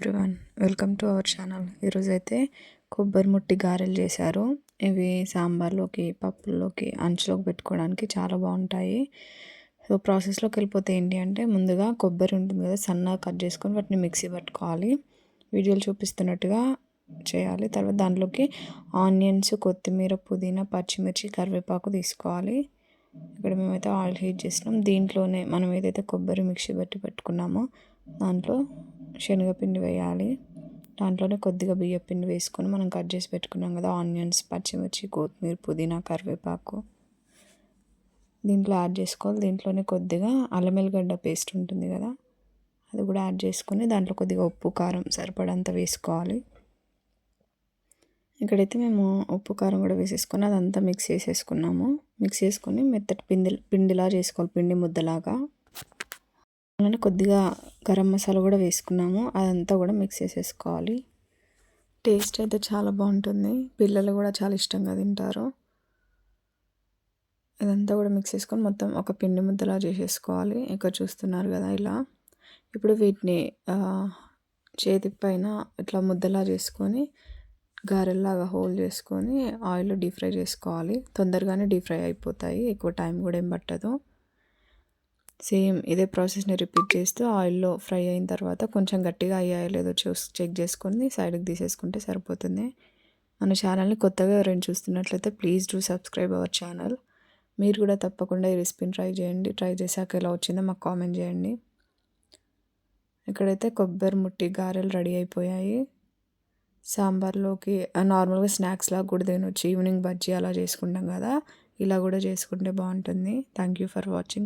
Everyone welcome to our channel. ఈరోజు అయితే కొబ్బరి ముట్టి గారెలు చేశారు. ఇవి సాంబార్లోకి పప్పుల్లోకి అంచులోకి పెట్టుకోవడానికి చాలా బాగుంటాయి. సో ప్రాసెస్లోకి వెళ్ళిపోతే ఏంటి అంటే ముందుగా కొబ్బరి ఉంటుంది కదా సన్నగా కట్ చేసుకొని వాటిని మిక్సీ పట్టుకోవాలి. వీడియోలు చూపిస్తున్నట్టుగా చేయాలి. తర్వాత దాంట్లోకి ఆనియన్స్ కొత్తిమీర పుదీనా పచ్చిమిర్చి కరివేపాకు తీసుకోవాలి. ఇక్కడ మేమైతే ఆయిల్ హీట్ చేసినాం. దీంట్లోనే మనం ఏదైతే కొబ్బరి మిక్సీ పట్టి పెట్టుకున్నామో దాంట్లో శనగపిండి వేయాలి. దాంట్లోనే కొద్దిగా బియ్య పిండి వేసుకొని మనం కట్ చేసి పెట్టుకున్నాం కదా ఆనియన్స్ పచ్చిమిర్చి కొత్తిమీర పుదీనా కరివేపాకు. దీంట్లో యాడ్ చేసుకోవాలి. దీంట్లోనే కొద్దిగా అల్లం పేస్ట్ ఉంటుంది కదా అది కూడా యాడ్ చేసుకొని దాంట్లో కొద్దిగా ఉప్పు కారం సరిపడంత వేసుకోవాలి. ఇక్కడైతే మేము ఉప్పు కారం కూడా వేసేసుకొని అదంతా మిక్స్ చేసేసుకున్నాము. మిక్స్ చేసుకొని మెత్తటి పిండి పిండిలా చేసుకోవాలి పిండి ముద్దలాగా. అలానే కొద్దిగా గరం మసాలా కూడా వేసుకున్నాము. అదంతా కూడా మిక్స్ చేసేసుకోవాలి. టేస్ట్ అయితే చాలా బాగుంటుంది. పిల్లలు కూడా చాలా ఇష్టంగా తింటారు. ఇదంతా కూడా మిక్స్ చేసుకొని మొత్తం ఒక పిండి ముద్దలా చేసేసుకోవాలి. ఇక్కడ చూస్తున్నారు కదా ఇలా. ఇప్పుడు వీటిని చేతి పైన ఇట్లా ముద్దలా చేసుకొని గారెల్లాగా హోల్ చేసుకొని ఆయిల్లో డీప్ ఫ్రై చేసుకోవాలి. తొందరగానే డీప్ ఫ్రై అయిపోతాయి. ఎక్కువ టైం కూడా ఏం పట్టదు. సేమ్ ఇదే ప్రాసెస్ని రిపీట్ చేస్తూ ఆయిల్లో ఫ్రై అయిన తర్వాత కొంచెం గట్టిగా అయ్యాయో లేదో చూసి చెక్ చేసుకుని సైడ్కి తీసేసుకుంటే సరిపోతుంది. మన ఛానల్ని కొత్తగా ఎవరైనా చూస్తున్నట్లయితే please do subscribe our channel. మీరు కూడా తప్పకుండా ఈ రెసిపీని ట్రై చేయండి. ట్రై చేశాక ఎలా వచ్చిందో మాకు కామెంట్ చేయండి. ఇక్కడైతే కొబ్బరి ముట్టి గారెలు రెడీ అయిపోయాయి. సాంబార్లోకి నార్మల్గా స్నాక్స్ లాగా కూడా తినొచ్చు. ఈవినింగ్ బజ్జీ అలా చేసుకుంటాం కదా ఇలా కూడా చేసుకుంటే బాగుంటుంది. Thank you for watching.